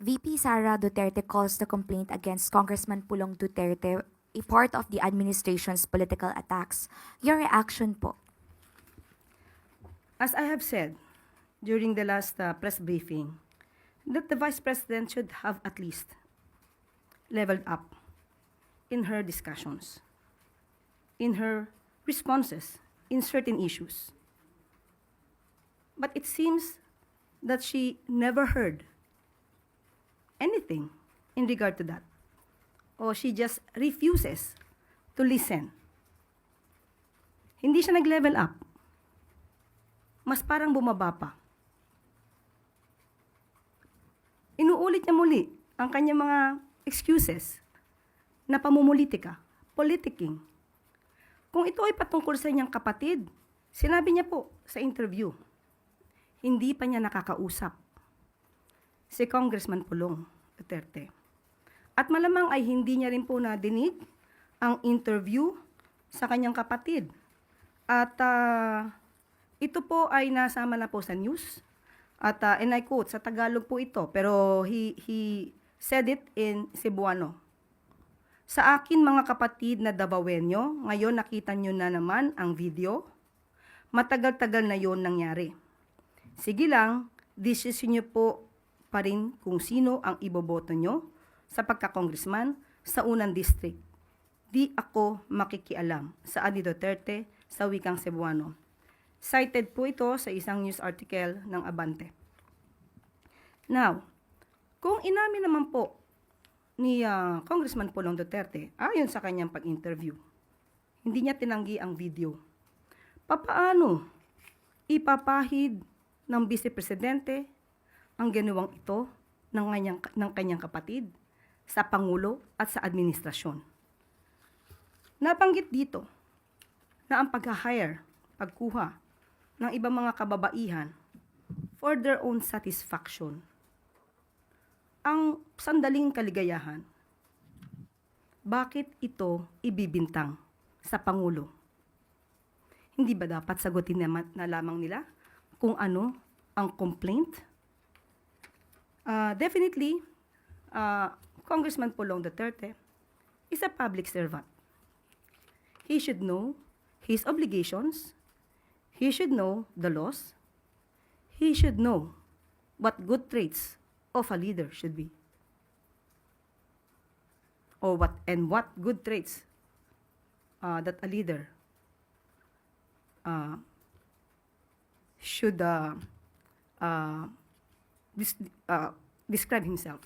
VP Sara Duterte calls the complaint against Congressman Pulong Duterte a part of the administration's political attacks. Your reaction po? As I have said during the last uh, press briefing, that the Vice President should have at least leveled up in her discussions, in her responses in certain issues. But it seems that she never heard anything in regard to that. Or she just refuses to listen. Hindi siya nag-level up mas parang bumaba pa. Inuulit niya muli ang kanyang mga excuses na pamumulitika, politicking. Kung ito ay patungkol sa inyong kapatid, sinabi niya po sa interview, hindi pa niya nakakausap si Congressman Pulong Duterte. At malamang ay hindi niya rin po nadinig ang interview sa kanyang kapatid. At ah, ito po ay nasama na po sa news. At uh, and I quote, sa Tagalog po ito, pero he, he said it in Cebuano. Sa akin mga kapatid na Davaoenyo, ngayon nakita nyo na naman ang video. Matagal-tagal na yon nangyari. Sige lang, decision nyo po pa rin kung sino ang iboboto nyo sa pagka-congressman sa unang district. Di ako makikialam sa Adi Duterte sa wikang Cebuano. Cited po ito sa isang news article ng Abante. Now, kung inamin naman po ni ah, Congressman Pulong Duterte, ayon sa kanyang pag-interview, hindi niya tinanggi ang video. Papaano ipapahid ng Vice Presidente ang ginawang ito ng kanyang, ng kanyang kapatid sa Pangulo at sa administrasyon? Nabanggit dito na ang pag-hire, pagkuha ng ibang mga kababaihan for their own satisfaction. Ang sandaling kaligayahan, bakit ito ibibintang sa Pangulo? Hindi ba dapat sagutin naman na lamang nila kung ano ang complaint? Ah, definitely, ah, Congressman Pulong Duterte is a public servant. He should know his obligations He should know the laws. He should know what good traits of a leader should be. Or what and what good traits uh, that a leader uh, should uh, uh, uh, describe himself.